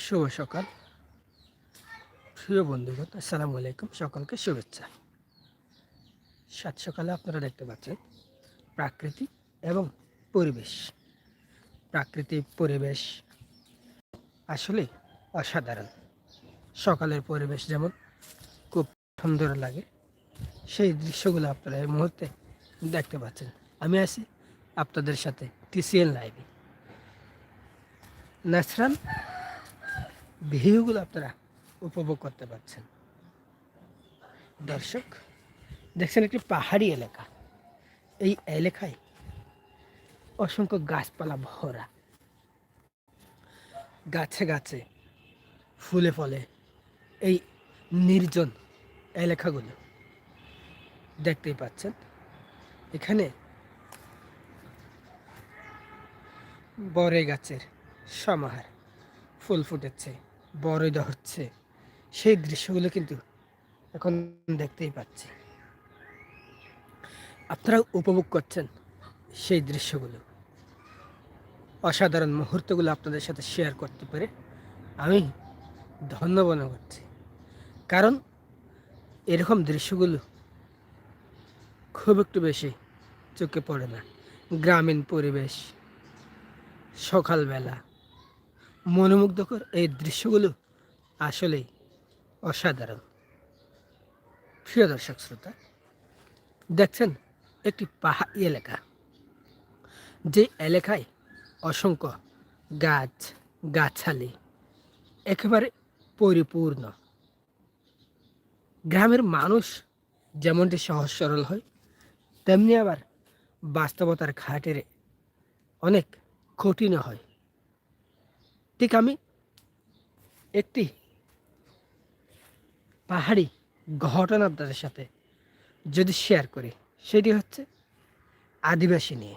শুভ সকাল। প্রিয় বন্ধুগণ, আসসালামু আলাইকুম। সকলকে শুভেচ্ছা। সাত সকালে আপনারা দেখতে পাচ্ছেন প্রাকৃতিক এবং পরিবেশ। প্রাকৃতিক পরিবেশ আসলে অসাধারণ। সকালের পরিবেশ যেমন খুব সুন্দর লাগে, সেই দৃশ্যগুলো আপনারা এই মুহূর্তে দেখতে পাচ্ছেন। আমি আছি আপনাদের সাথে টিসিএল লাইভে। ন্যাচারাল ভিউগুলো আপনারা উপভোগ করতে পারছেন। দর্শক, দেখছেন একটি পাহাড়ি এলাকা। এই এলাকায় অসংখ্য গাছপালা ভরা। গাছে গাছে ফুলে ফলে এই নির্জন এলাকাগুলো দেখতেই পাচ্ছেন। এখানে বরে গাছের সমাহার ফুল ফুটেছে। বড়ই ধরছে সেই দৃশ্যগুলো কিন্তু এখন দেখতেই পাচ্ছি। আপনারা উপভোগ করছেন সেই দৃশ্যগুলো। অসাধারণ মুহূর্তগুলো আপনাদের সাথে শেয়ার করতে পেরে আমি ধন্য মনে করছি। কারণ এরকম দৃশ্যগুলো খুব একটু বেশি চোখে পড়ে না। গ্রামীণ পরিবেশ, সকালবেলা মনোমুগ্ধকর এই দৃশ্যগুলো আসলেই অসাধারণ। প্রিয় দর্শক শ্রোতা, দেখছেন একটি পাহাড়ি এলাকা, যে এলাকায় অসংখ্য গাছ, গাছালি একেবারে পরিপূর্ণ। গ্রামের মানুষ যেমনটি সহজ সরল হয়, তেমনি আবার বাস্তবতার ঘাটের অনেক কঠিন হয়। ঠিক আমি একটি পাহাড়ি ঘটনা আপনাদের সাথে যদি শেয়ার করি, সেটি হচ্ছে আদিবাসী নিয়ে।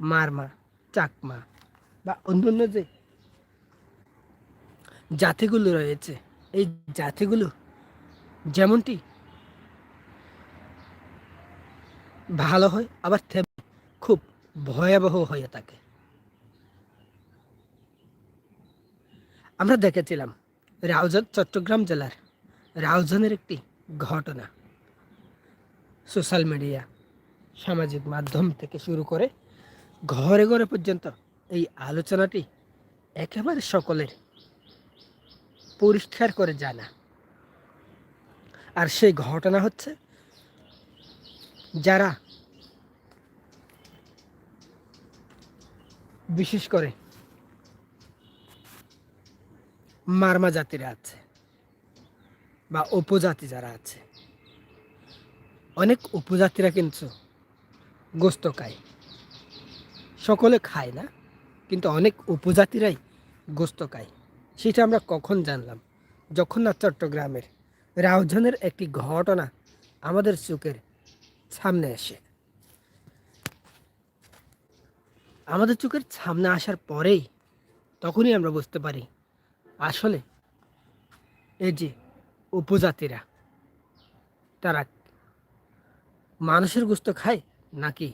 মারমা, চাকমা বা অন্যান্য যে জাতিগুলো রয়েছে, এই জাতিগুলো যেমনটি ভালো হয়, আবার খুব ভয়াবহ হয়ে থাকে। আমরা দেখেছিলাম রাউজান চট্টগ্রাম জেলার রাউজানের একটি ঘটনা। সোশ্যাল মিডিয়া, সামাজিক মাধ্যম থেকে শুরু করে ঘরে ঘরে পর্যন্ত এই আলোচনাটি একেবারে সকলের পরিষ্কার করে জানা আর সেই ঘটনা হচ্ছে, যারা বিশেষ করে মারমা জাতিরা আছে বা উপজাতি যারা আছে। অনেক উপজাতিরা কিন্তু গোস্ত খায়। সকলে খায় না, কিন্তু অনেক উপজাতিরাই গোস্ত খায়। সেটা আমরা কখন জানলাম? যখন না চট্টগ্রামের রাউজানের একটি ঘটনা আমাদের চোখের সামনে আসে। আমাদের চোখের সামনে আসার পরেই তখনই আমরা বুঝতে পারি আসলে এই যে উপজাতিরা, তারা মানুষের গোস্ত খায় নাকি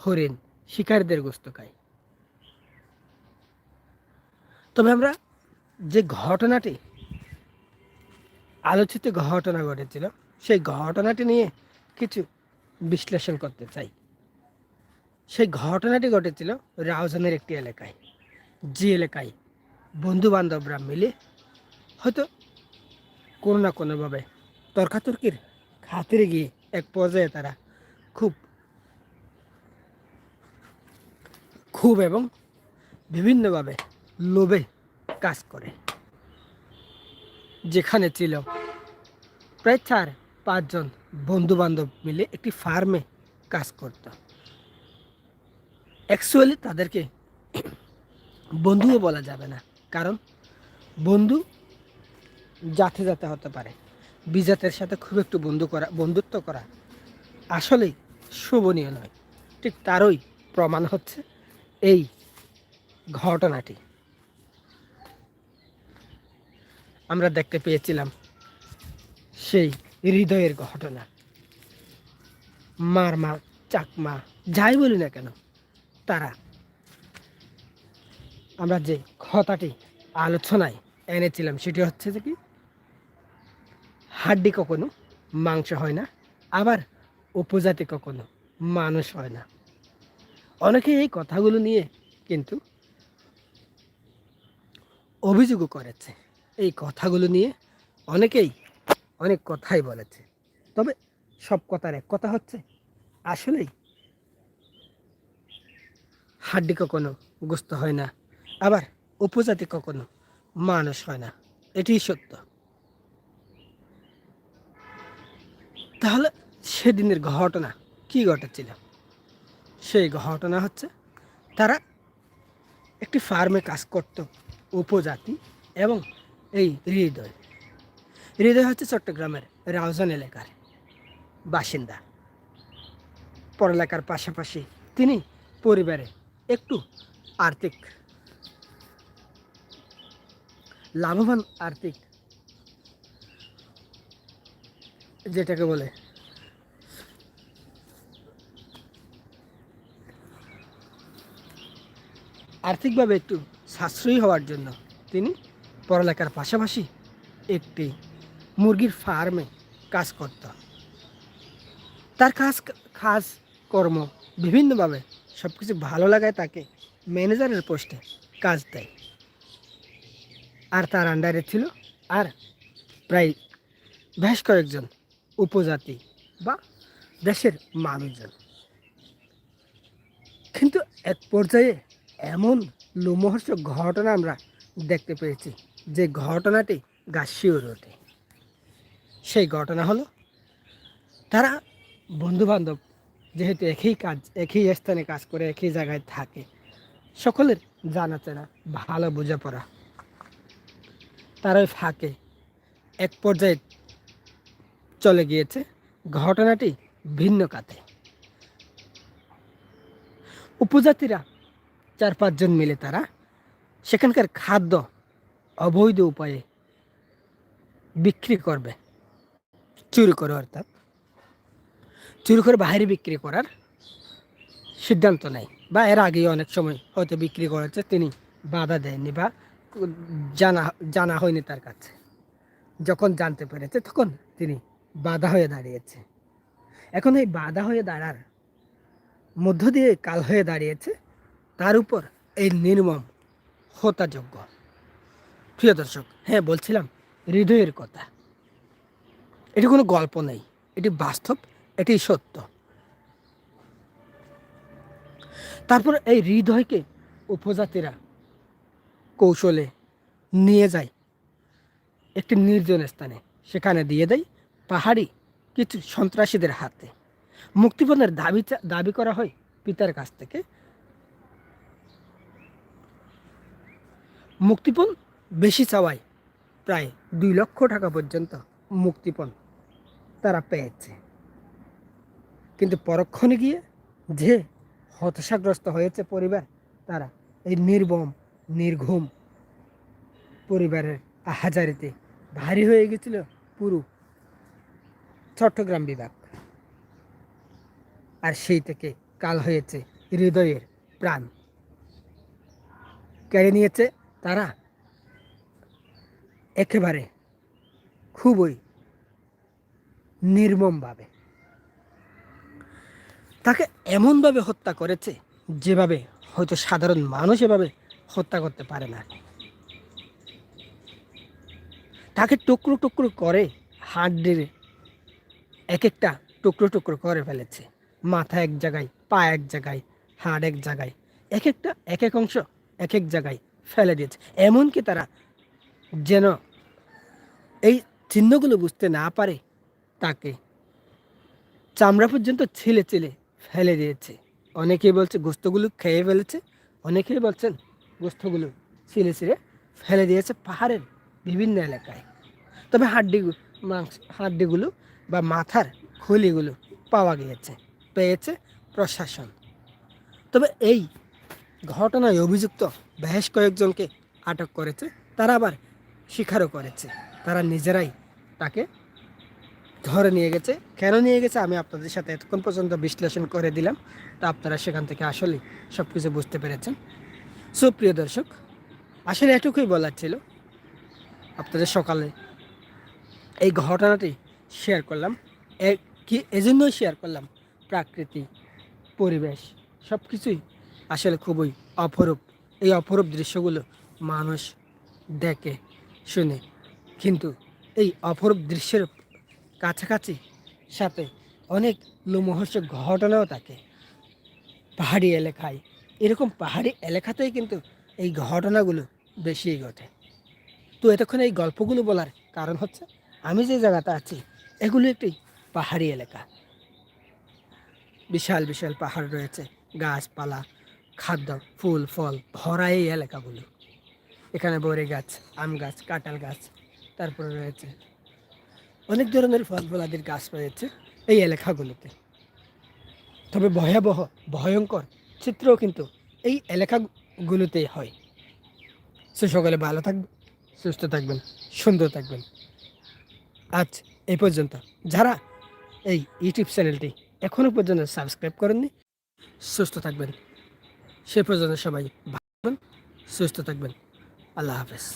হরিণ শিকারীদের গোস্ত খায়? তবে আমরা যে ঘটনাটি, আলোচিত ঘটনা ঘটেছিল, সেই ঘটনাটি নিয়ে কিছু বিশ্লেষণ করতে চাই। সেই ঘটনাটি ঘটেছিল রাউজানের একটি এলাকায়, যে এলাকায় বন্ধু বান্ধবরা মিলে হয়তো কোনো না কোনোভাবে তর্কাতর্কির খাতিরে গিয়ে এক পর্যায়ে তারা খুব খুব এবং বিভিন্নভাবে লোভে কাজ করে। যেখানে ছিল প্রায় চার পাঁচজন বন্ধু বান্ধব মিলে একটি ফার্মে কাজ করত। অ্যাকচুয়ালি তাদেরকে বন্ধুও বলা যাবে না। কারণ বন্ধু জাতে জাতে হতে পারে। বিজাতের সাথে খুব একটু বন্ধু করা, বন্ধুত্ব করা আসলেই শোভনীয় নয়। ঠিক তারই প্রমাণ হচ্ছে এই ঘটনাটি। আমরা দেখতে পেয়েছিলাম সেই হৃদয়ের ঘটনা। মার মা চাকমা, যাই বলি না কেন, তারা আমরা যে কথাটি আলোচনায় এনেছিলাম, সেটি হচ্ছে যে কি? হাড্ডি কখনো মাংস হয় না, আবার উপজাতি কখনো মানুষ হয় না। অনেকে এই কথাগুলো নিয়ে কিন্তু অভিযোগও করেছে। এই কথাগুলো নিয়ে অনেকেই অনেক কথাই বলেছে। তবে সব কথার এক কথা হচ্ছে, আসলেই হাড্ডি কখনো গোস্ত হয় না আবার উপজাতি কখনো মানুষ হয় না। এটি সত্য। তাহলে সেদিনের ঘটনা কি ঘটেছিল? সেই ঘটনা হচ্ছে তারা একটি ফার্মে কাজ করত উপজাতি এবং এই হৃদয়। হৃদয় হচ্ছে চট্টগ্রামের রাউজান এলাকার বাসিন্দা। পড়ালেখার পাশাপাশি তিনি পরিবারে একটু আর্থিক লাভবান আর্থিক, যেটাকে বলে আর্থিকভাবে একটু সাশ্রয়ী হওয়ার জন্য তিনি পড়ালেখার পাশাপাশি একটি মুরগির ফার্মে কাজ করত। তার কাজ কাজ কর্ম বিভিন্নভাবে সব কিছু ভালো লাগায় তাকে ম্যানেজারের পোস্টে কাজ দেয়। আর তার আন্ডারে ছিল আর প্রায় বেশ কয়েকজন উপজাতি বা দেশের মানুষজন। কিন্তু এক পর্যায়ে এমন লোমহর্ষক ঘটনা আমরা দেখতে পেয়েছি, যে ঘটনাটি গাছিওর ওঠে সেই ঘটনা হলো, তারা বন্ধুবান্ধব যেহেতু একই কাজ, একই স্থানে কাজ করে, একই জায়গায় থাকে, সকলের জানা চেনা, ভালো বোঝাপড়া তারাই ফাঁকে। এক পর্যায়ে চলে গিয়েছে ঘটনাটি ভিন্ন কাতে। উপজাতিরা চার পাঁচজন মিলে তারা সেখানকার খাদ্য অবৈধ উপায়ে বিক্রি করবে। চুরি করে অর্থাৎ চুরি করে বাইরে বিক্রি করার সিদ্ধান্ত নেয় বা এর আগেই অনেক সময় হয়তো বিক্রি করেছে, তিনি বাধা দেয়নি বা জানা জানা হয়নি তার কাছে। যখন জানতে পেরেছে, তখন তিনি বাধা হয়ে দাঁড়িয়েছে। এখন এই বাধা হয়ে দাঁড়ার মধ্য দিয়ে কাল হয়ে দাঁড়িয়েছে, তার উপর এই নির্মম হতাযোগ্য প্রিয় দর্শক হ্যাঁ বলছিলাম, হৃদয়ের কথা। এটি কোনো গল্প নেই, এটি বাস্তব, এটি সত্য। তারপর এই হৃদয়কে উপজাতিরা কৌশলে নিয়ে যায়। একটি নির্জন স্থানে সেখানে দিয়ে দেয় পাহাড়ি কিছু সন্ত্রাসীদের হাতে। মুক্তিপণের দাবি দাবি করা হয় পিতার কাছ থেকে। মুক্তিপণ বেশি চাওয়ায় প্রায় দুই লক্ষ টাকা পর্যন্ত মুক্তিপণ তারা পেয়েছে। কিন্তু পরক্ষণে গিয়ে যে হতাশাগ্রস্ত হয়েছে পরিবার, তারা এই নির্বম নির্ঘুম পরিবারের আহাজারিতে ভারী হয়ে গেছিল পুরো চট্টগ্রাম বিভাগ। আর সেই থেকে কাল হয়েছে হৃদয়ের প্রাণ। কেড়ে নিয়েছে তারা একেবারে খুবই নির্মমভাবে। তাকে এমনভাবে হত্যা করেছে, যেভাবে হয়তো সাধারণ মানুষ এভাবে হত্যা করতে পারে না। তাকে টুকরো টুকরো করে হাড্ডির এক একটা টুকরো টুকরো করে ফেলেছে। মাথা এক জায়গায়, পা এক জায়গায়, হাড় এক জায়গায় এক একটা এক এক অংশ এক এক জায়গায় ফেলে দিয়েছে। এমনকি তারা যেন এই চিহ্নগুলো বুঝতে না পারে, তাকে চামড়া পর্যন্ত ছেলে ছেলে ফেলে দিয়েছে। অনেকেই বলছে গোস্তগুলো খেয়ে ফেলেছে, অনেকেই বলছেন গোস্তগুলো ছিলে ছিলে ফেলে দিয়েছে পাহাড়ের বিভিন্ন এলাকায়। তবে হাড্ডি মাংস, হাড্ডিগুলো বা মাথার খুলিগুলো পাওয়া গিয়েছে, পেয়েছে প্রশাসন। তবে এই ঘটনায় অভিযুক্ত বেশ কয়েকজনকে আটক করেছে, তারা আবার স্বীকারও করেছে। তারা নিজেরাই তাকে ধরে নিয়ে গেছে। কেন নিয়ে গেছে আমি আপনাদের সাথে এতক্ষণ পর্যন্ত বিশ্লেষণ করে দিলাম। তা আপনারা সেখান থেকে আসলে সব কিছু বুঝতে পেরেছেন। সুপ্রিয় দর্শক, আসলে এটুকুই বলার ছিল। আপনাদের সকালে এই ঘটনাটি শেয়ার করলাম। কি, এজন্যই শেয়ার করলাম। প্রাকৃতিক পরিবেশ সব কিছুই আসলে খুবই অপরূপ। এই অপরূপ দৃশ্যগুলো মানুষ দেখে, শুনে। কিন্তু এই অপরূপ দৃশ্যের কাছাকাছি সাথে অনেক লোমহর্ষক ঘটনাও থাকে। পাহাড়ি এলাকায় এরকম পাহাড়ি এলাকাতেই কিন্তু এই ঘটনাগুলো বেশি ঘটে। তো এতক্ষণ এই গল্পগুলো বলার কারণ হচ্ছে, আমি যে জায়গাতে আছি, এগুলো একটি পাহাড়ি এলাকা। বিশাল বিশাল পাহাড় রয়েছে, গাছপালা, খাদ্য, ফুল, ফল, ভরা এই এলাকাগুলো। এখানে বড়ি গাছ, আম গাছ, কাঁঠাল গাছ, তারপরে রয়েছে অনেক ধরনের ফল ফলাদির গাছ রয়েছে এই এলাকাগুলোতে। তবে ভয়াবহ, ভয়ঙ্কর চিত্রও কিন্তু এই এলাকাগুলোতেই হয়। সে সকলে ভালো থাকবে সুস্থ থাকবেন, সুন্দর থাকবেন। আজ এই পর্যন্ত। যারা এই ইউটিউব চ্যানেলটি এখনও পর্যন্ত সাবস্ক্রাইব করেননি, সুস্থ থাকবেন। সে পর্যন্ত সবাই ভালো সুস্থ থাকবেন। আল্লাহ হাফেজ।